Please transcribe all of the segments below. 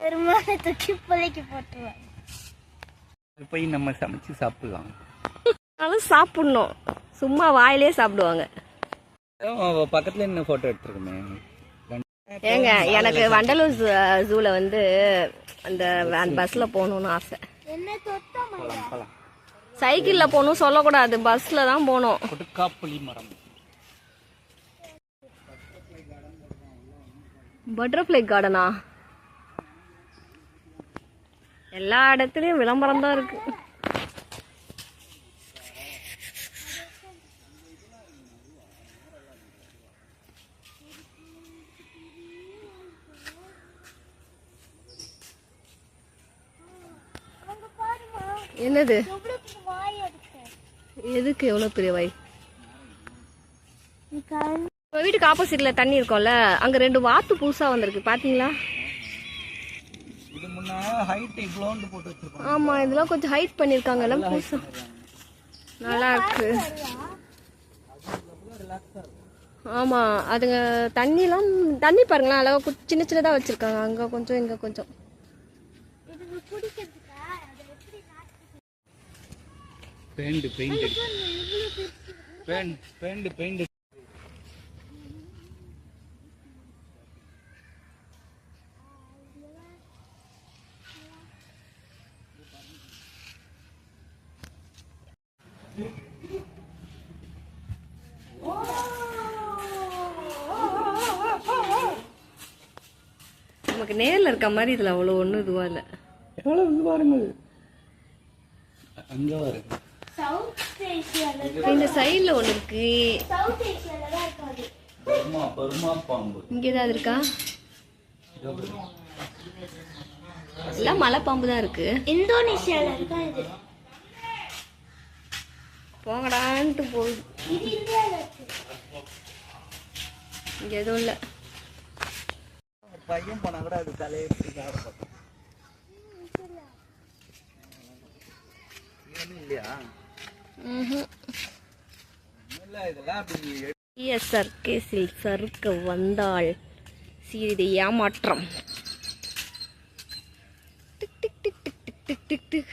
அதை தூக்கி பிள்ளைக்கு போட்டுருவாங்க போய் நம்ம சமைச்சு சாப்பிடலாம். அதனால சாப்பிடணும். சும்மா வாயிலே சாப்பிடுவாங்க. பக்கத்துல என்ன போட்டோ எடுத்துருக்கோமே. ஏங்க எனக்கு வண்டலூர் ஜூல வந்து அந்த பஸ்ல போகணும்னு ஆசை. சைக்கிள்ல போகணும் சொல்லக்கூடாது. பஸ்ல தான் போகணும். கொடுக்காப்புளி மரம். பட்டர்ஃப்ளை கார்டனா எல்லா இடத்துலயும் விளம்பரம் தான் இருக்கு. என்னது? எதுக்கு எவ்வளவு பெரிய வாய்? வீட்டுக்கு ஆப்போசிட்ல தண்ணி இருக்கும்ல அங்க ரெண்டு வாத்து புதுசா வந்திருக்கு பாத்தீங்களா இது முன்ன ஹைட் இவ்வளோண்டு போட்டு வச்சிருக்கோம் ஆமா இதெல்லாம் கொஞ்சம் ஹைட் பண்ணிருக்காங்க எல்லாம் புதுசா. நல்லா இருக்கு. ஆமா அதுங்க தண்ணிலாம் தண்ணி பாருங்களேன் அழகா சின்ன சின்னதா வச்சிருக்காங்க. அங்க கொஞ்சம் இங்க கொஞ்சம். பெயிண்ட் பெயிண்ட் பெயிண்ட் பெயிண்ட் நமக்கு நேர்ல இருக்க மாதிரி இதுல அவ்வளவு ஒண்ணும் இதுவா இல்ல. எவ்வளோ இது பாருங்க அங்கே பாருங்க சவுத் ஏசியால இந்த சைடுல ஒண்ணு இருக்கு. சவுத் ஏசியால தான் இருக்காது பர்மா பர்மா பாம்பு. இங்க ஏதாவது இருக்கா? எல்லாம் மலை பாம்பு தான் இருக்கு. இந்தோனேஷியால இருக்கா இது? போங்கடான்ட்டு போகுது. இங்கே எதுவும் இல்லை. பையன் போனால் கூட அது தலையை சறுக்க வந்தால் சீரிது ஏமாற்றம். Tick tick tick tick tick tick tick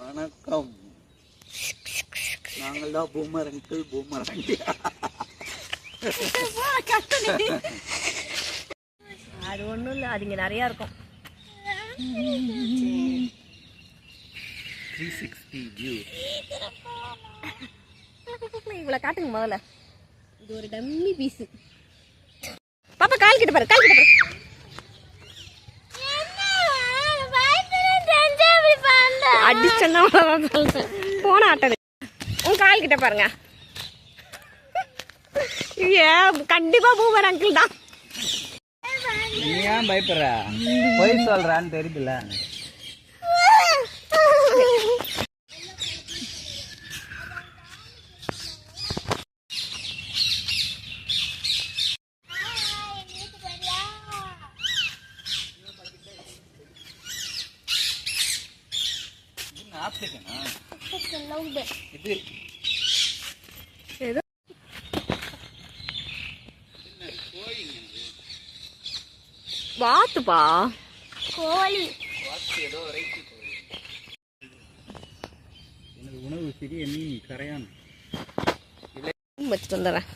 வணக்கம். நாங்கள் தான் பூமர் அங்கிள் பூமர் அது ஒண்ணும் இல்ல அது இங்க நிறைய இருக்கும். த்ரீ சிக்ஸ்டி வியூ இவ்வளவு காட்டுங்க முதல்ல. இது ஒரு டம்மி பீஸ். பாப்பா கால் கிட்ட பாரு கால் கிட்ட பாரு. அடிச்சேன்னா சொல்றேன். போன ஆட்டது உன் கால் கிட்ட பாருங்க. ஏ கண்டிப்பா பூமர் அங்கிள் தான் நீ ஏன் பயப்படுற? பொய் சொல்றான்னு தெரியுதுல ஆப்ளிகனா இது வாத்துப்பா கோழி. உணவு சிறிய மீன் கரையான். வச்சுட்டு வந்துடுறேன்.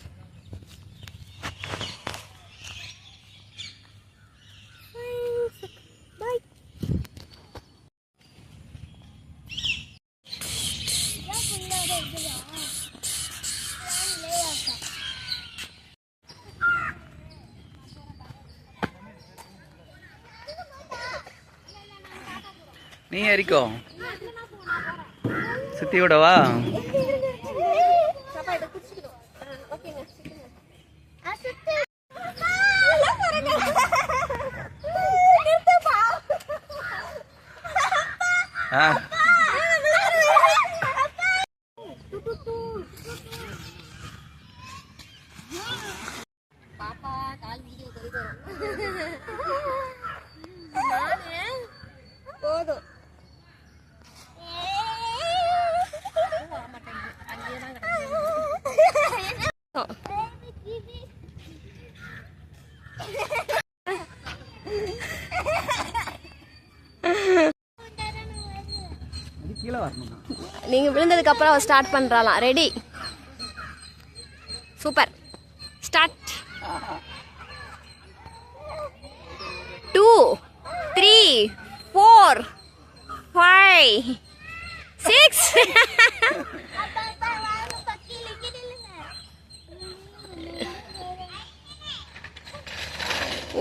நீ ஏறிக்கோ. சுத்தி விடவா? பாப்பா ஆ. பாப்பா கால் வீடியோ கறி கீழே வரணும் நீங்க விழுந்ததுக்கு அப்புறம் start பண்றாலாம் ready super start two three four five six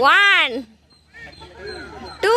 one two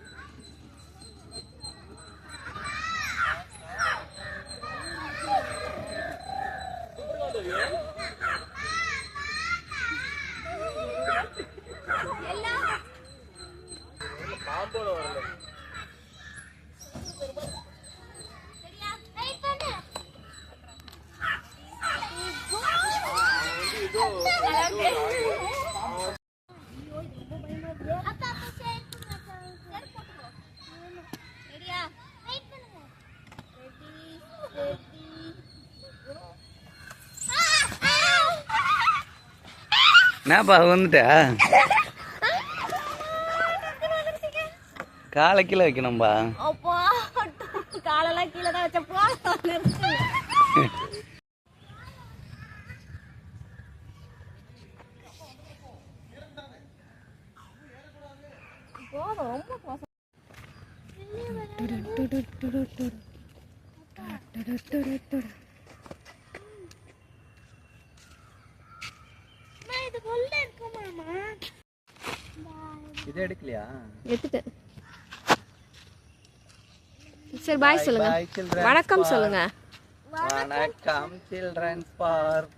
என்னப்பா வந்துட்டா? காலை கீழே வைக்கணும்பா. அப்பா காலெல்லாம் கீழே தான் வச்சப்போ நிறுத்துங்க இதை எடுக்கலையா? எடுத்துட்டேன். சரி பாய் சொல்லுங்க. வணக்கம் சொல்லுங்க. வணக்கம் சில்ட்ரன்ஸ் பார்க்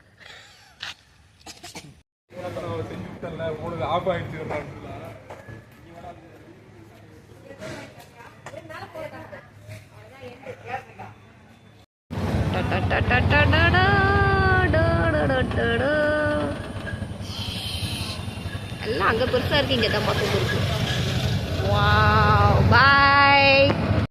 எல்லாம் அங்க பெருசா இருக்குது இங்கே தான் பக்கம் இருக்கு வாவ் பாய்